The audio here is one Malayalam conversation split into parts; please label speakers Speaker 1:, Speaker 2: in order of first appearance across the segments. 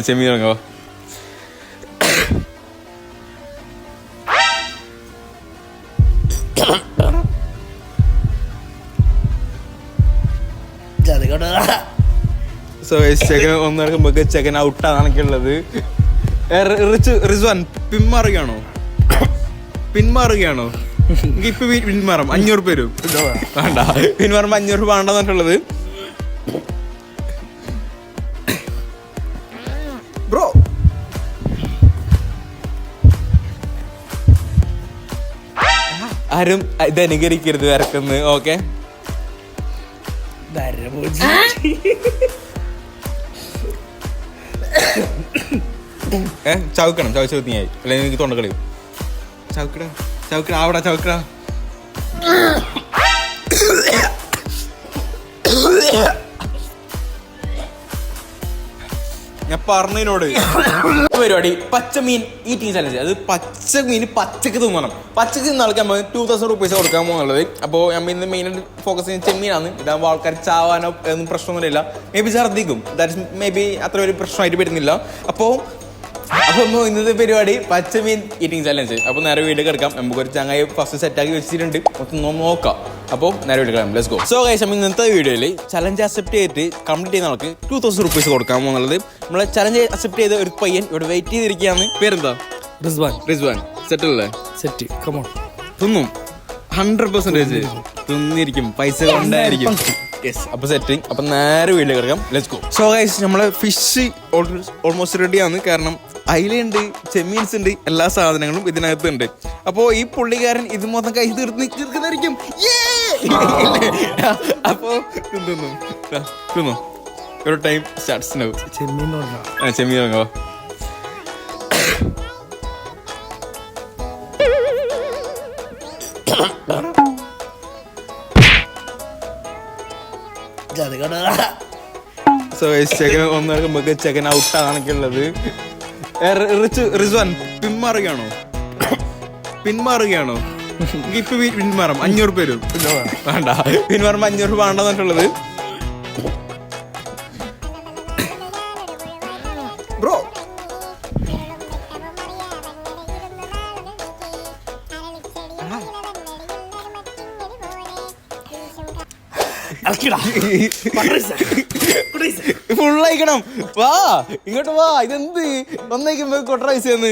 Speaker 1: ചെമ്മീൻ തുടങ്ങോ സോ ചെക്കൻ ഒന്ന് നടക്കുമ്പോ ചെക്കൻ ഔട്ടാണ് എനിക്കുള്ളത് റിസ്വാൻ പിന്മാറുകയാണോ പിന്മാറുകയാണോ ഇപ്പൊ പിന്മാറാം അഞ്ഞൂറ് പേരും. വേണ്ട. പിന്മാറുമ്പോ അഞ്ഞൂറ് രൂപ ആരും ഇത് അനുകരിക്കരുത് വരക്കുന്നത് ഓക്കെ ഏ ചവിക്കണം ചവച്ച് നീയായി അല്ലെങ്കിൽ എനിക്ക് തൊണ്ടക്കളി ചവിക്കട ചവിക്കട ആവടാ ചവിക്കട. ഞാൻ പറഞ്ഞതിനോട്. പരിപാടി. പച്ചമീൻ ഈറ്റിംഗ് ചലഞ്ച് അത് പച്ച മീൻ പച്ചക്ക് തിന്നണം. പച്ചക്ക് തിന്ന നമ്മൾ ടൂ തൗസൻഡ് റുപ്പീസ് കൊടുക്കാൻ പോകുന്നുള്ളത്. അപ്പോൾ നമ്മൾ ഇന്ന് മെയിൻ ഫോക്കസ് ചെയ്യുന്ന ചെമ്മീനാണ്. ഇതാകുമ്പോൾ ആൾക്കാർ ചാവാനോ ഒന്നും പ്രശ്നമൊന്നുമില്ല. മേ ബി ഛർദ്ദിക്കും. ദാറ്റ് മേ ബി അത്ര ഒരു പ്രശ്നമായിട്ട് വരുന്നില്ല. അപ്പോൾ ഒന്ന് ഇന്നത്തെ പരിപാടി പച്ചമീൻ ഈറ്റിംഗ് ചലഞ്ച് അപ്പൊ നേരെ വീട് കിടക്കാം. നമുക്ക് ഒരു ചങ്ങായി ഫസ്റ്റ് സെറ്റാക്കി വെച്ചിട്ടുണ്ട്. ഒന്ന് നോക്കാം. അപ്പോൾ നേരെ വീട് കിടക്കാം. ലെറ്റ്സ് ഗോ സോ ഗൈസ് നമ്മൾ ഇന്നത്തെ വീഡിയോയിൽ ചലഞ്ച് അക്സെപ്റ്റ് ചെയ്തിട്ട് കംപ്ലീറ്റ് ചെയ്യുന്ന ആൾക്ക് ടൂ തൗസൻഡ് റുപ്പീസ് കൊടുക്കാൻ എന്നുള്ളത്. നമ്മളെ ചലഞ്ച് അക്സെപ്റ്റ് ചെയ്ത ഒരു പയ്യൻ ഇവിടെ വെയിറ്റ് ചെയ്തിരിക്കുകയാണ്. പേരെന്താ?
Speaker 2: റിസ്വാൻ.
Speaker 1: റിസ്വാൻ. സെറ്റ് അല്ലേ?
Speaker 2: സെറ്റ് കമോൺ
Speaker 1: തിന്നും. ഹൺഡ്രഡ് പെർസെന്റേജ് തിന്നിരിക്കും. പൈസ കൊണ്ടായിരിക്കും. യെസ് അപ്പൊ സെറ്റിംഗ് അപ്പൊ നേരെ വീട്ടിൽ കിടക്കാം. ലെറ്റ്സ് ഗോ സോ ഗൈസ് നമ്മളെ ഫിഷ് ഓൾമോസ്റ്റ് റെഡിയാണ് കാരണം അയിലുണ്ട് ചെമ്മീൻസ് ഉണ്ട് എല്ലാ സാധനങ്ങളും ഇതിനകത്ത് ഉണ്ട് അപ്പോൾ ഈ പുള്ളിക്കാരൻ ഇത് മൊത്തം കൈ തീർത്ത് തീർക്കുന്നതായിരിക്കും. അപ്പോ തിന്നു തിന്നു. ഒരു ടൈം സ്റ്റാർട്ട്സ് നൗ
Speaker 2: ചെമ്മീൻ തുടങ്ങാം
Speaker 1: ആ ചെമ്മീൻ വാങ്ങോ സോ ചെക്കൻ ഒന്ന് നടക്കുമ്പോ ചെക്കൻ ഔട്ടാണ് എനിക്കുള്ളത് റിസ്വാൻ പിന്മാറുകയാണോ? പിന്മാറുകയാണോ? ഇപ്പൊ പിന്മാറാം. അഞ്ഞൂറ് പേര് വേണ്ട. പിന്മാറുമ്പോ അഞ്ഞൂറ് രൂപ വേണ്ടെന്ന് പറഞ്ഞിട്ടുള്ളത്. ബ്രോ. ഫുൾ അയക്കണം വാ ഇങ്ങോട്ട് വാ ഇതെന്ത്? ഒന്നേക്കുമ്പോ കൊട്ട റൈസ് എന്ന്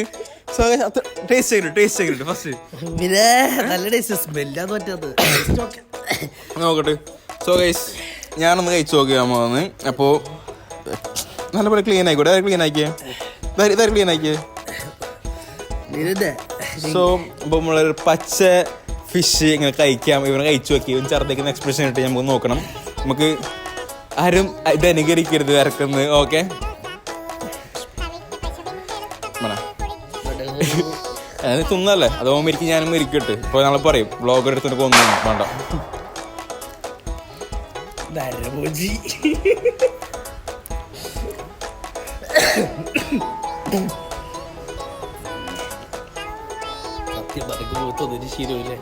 Speaker 1: ടേസ്റ്റ് ചെയ്തിട്ട് ടേസ്റ്റ് ചെയ്തിട്ട് ഫസ്റ്റ്
Speaker 2: പിന്നെ നല്ല ടേസ്റ്റ് സ്മെല്ലാന്ന് പറ്റാത്തത്
Speaker 1: നോക്കട്ടെ. സോ ഗൈസ് ഞാനൊന്ന് കഴിച്ചു നോക്കിയാൽ പോകുന്നത് അപ്പോൾ നല്ലപോലെ ക്ലീൻ ആയിക്കോട്ടെ. ക്ലീൻ ആക്കിയേ? ഇതാര് ക്ലീൻ ആക്കിയേ? സോ അപ്പോൾ നമ്മളൊരു പച്ച ഫിഷ് ഇങ്ങനെ കഴിക്കാം. ഇവനെ കഴിച്ചു നോക്കി. ഇവൻ എക്സ്പ്രഷൻ ഇട്ട് നമുക്ക് നോക്കണം. നമുക്ക് ആരും ഇത് അനുകരിക്കരുത് വരക്കുന്നത് ഓക്കെ അത് തിന്നല്ലേ? അത് ഓം ഇരിക്കും ഞാനും മരിക്കട്ടെ ഇപ്പോൾ നമ്മൾ പറയും ബ്ലോഗ് എടുത്തിട്ട് കൊന്നു. വേണ്ട.
Speaker 2: ശീലമില്ലേ.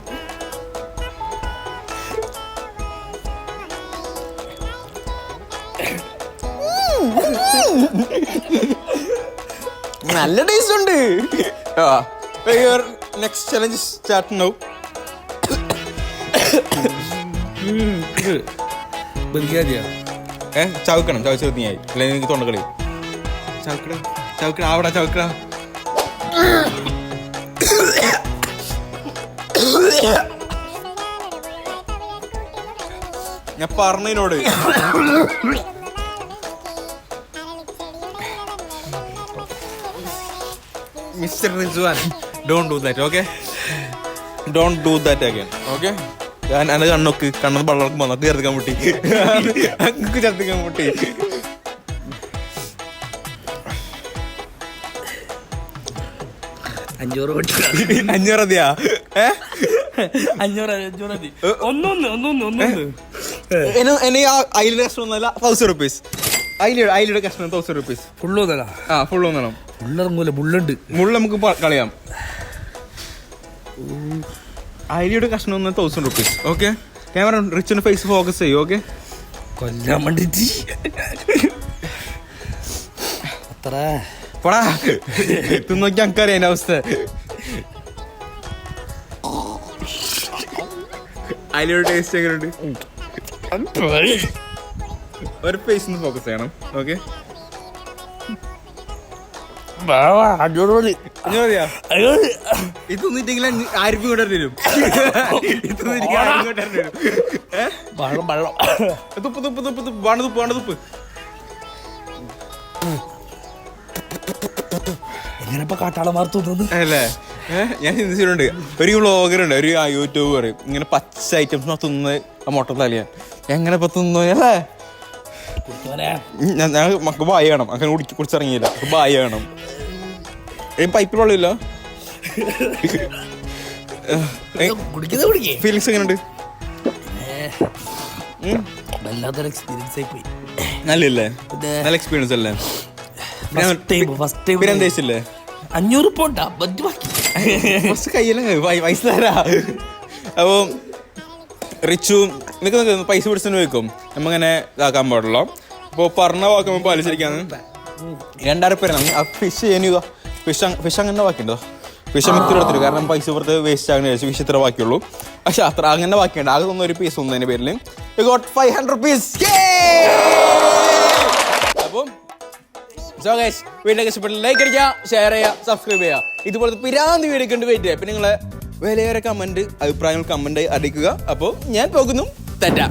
Speaker 1: നല്ല ടേസ്റ്റ് ഉണ്ട്. നെക്സ്റ്റ് ചലഞ്ച് സ്റ്റാർട്ട് നൗ ഏ? ചവിക്കണം ചവച്ച് നീയായി അല്ലെങ്കിൽ എനിക്ക് തൊണ്ടക്കളി. ചവക്കട ചവിക്കട ആവടാ ചവിക്കട ഞാൻ പറഞ്ഞതിനോട്. Mister Rizwan don't do that okay don't do that again okay ഞാൻ അത് കണ്ണൊക്ക് കണ്ണത് വെള്ളം വന്നു ചേർത്തിക്കാൻ മുട്ടി. അങ്ങക്ക് ചേർത്തിക്കാൻ മുട്ടി.
Speaker 2: അഞ്ഞൂറ്
Speaker 1: അഞ്ഞൂറ് മതിയാ? ഏ?
Speaker 2: അഞ്ഞൂറ് അഞ്ഞൂറ് മതി. ഒന്നൊന്ന് ഒന്നൊന്ന് ഒന്നൊന്ന്.
Speaker 1: എന്നെ- കഷ്ണം ഒന്നല്ല തൗസൻഡ് റുപ്പീസ് അയിലയുടെ അയിലയുടെ കഷ്ണം തൗസൻഡ് റുപ്പീസ്
Speaker 2: ഫുള്ള് ഒന്നല്ല.
Speaker 1: ആ ഒന്നണം.
Speaker 2: ഫുള്ളിറങ്ങൂല മുള്ളുണ്ട്.
Speaker 1: മുള്ള നമുക്ക് പ- കളയാം. അരിയുടെ കഷ്ണം ഒന്ന് തൗസൻഡ് റുപ്പീസ് ഓക്കെ ക്യാമറ റിച്ചിന്റെ ഫേസ് ഫോക്കസ് ചെയ്യും ഓക്കെ
Speaker 2: കൊല്ലാൻ വേണ്ടിട്ട്. അത്ര.
Speaker 1: പോടാ. തിന്നോക്കി എനിക്കറിയാം എന്റെ അവസ്ഥ. അരിയുടെ ടേസ്റ്റ് എങ്ങനെയുണ്ട്? ഒരു ഫേസ് ഫോക്കസ് ചെയ്യണം ഓക്കെ
Speaker 2: അഞ്ഞൂറ് മതി.
Speaker 1: തരും. തരും.
Speaker 2: വെള്ളം വെള്ളം.
Speaker 1: തുപ്പ് തുപ്പ് തുപ്പ് തുപ്പ്.
Speaker 2: എങ്ങനെ ഇപ്പൊ കാട്ടാളമാർ തോന്നുന്നത്
Speaker 1: അല്ലേ? ഞാൻ ചിന്തിച്ചിട്ടുണ്ട് ഒരു വ്ളോഗർ ഉണ്ട് ഒരു യൂട്യൂബർ ഇങ്ങനെ പച്ച ഐറ്റംസ് തിന്ന് ആ മുട്ട തലിയാൻ എങ്ങനെ ഇപ്പൊ തിന്നു അല്ലേ? ഞങ്ങൾ മക്ക് ബായ് വേണം. അങ്ങനെ കുടിച്ച് കുടിച്ചിറങ്ങിയില്ല. ബായ് വേണം. പൈപ്പിൽ വെള്ളമില്ല. ഫീലിങ്സ് എങ്ങനെയുണ്ട്
Speaker 2: വല്ലാത്തൊരു എക്സ്പീരിയൻസ് ആയി പോയി.
Speaker 1: നല്ലല്ലേ നല്ല എക്സ്പീരിയൻസ് അല്ലേ? പിന്നെ
Speaker 2: അഞ്ഞൂറ് പോണ്ട ബാക്കി.
Speaker 1: ഫസ്റ്റ് കയ്യിലെ പൈസ തരാ അപ്പോൾ റിച്ചു നിനക്ക് നിനക്ക് പൈസ പിടിച്ചു വെക്കും നമ്മങ്ങനെ ഇതാക്കാൻ പാടുള്ളൂ. അപ്പോൾ പറഞ്ഞ വാക്കുമ്പോ പാലിച്ചിരിക്കാന്ന്. രണ്ടായിരം പേരാണ് ആ ഫിഷ് ചെയ്യുക ഫിഷ് ഫിഷ് അങ്ങനെ ബാക്കിയുണ്ടോ? വിഷം ഇത്ര എടുത്തിട്ട് കാരണം പൈസ പുറത്ത് വേസ്റ്റ് ആകുന്ന വിചാരിച്ചു വിഷം ഇത്ര ബാക്കിയുള്ളൂ. പക്ഷെ അത്ര അങ്ങനെ ബാക്കിയുണ്ട്. ആകെ തന്ന ഒരു പീസ് ഒന്നതിന്റെ പേരിൽ ഗോട്ട് ഫൈവ് ഹൺഡ്രഡ് പീസ് അപ്പം സോ ഗൈസ് വീഡിയോ ഇഷ്ടപ്പെട്ട് ലൈക്ക് അടിക്കുക ഷെയർ ചെയ്യുക സബ്സ്ക്രൈബ് ചെയ്യുക. ഇതുപോലത്തെ പിരാന്തി വീഡിയോ കണ്ട് വെയിറ്റ് ചെയ്യുക പിന്നെ നിങ്ങളെ വിലയേറെ കമന്റ് അഭിപ്രായങ്ങൾ കമന്റ് അടിക്കുക അപ്പോൾ ഞാൻ പോകുന്നു. തെറ്റാ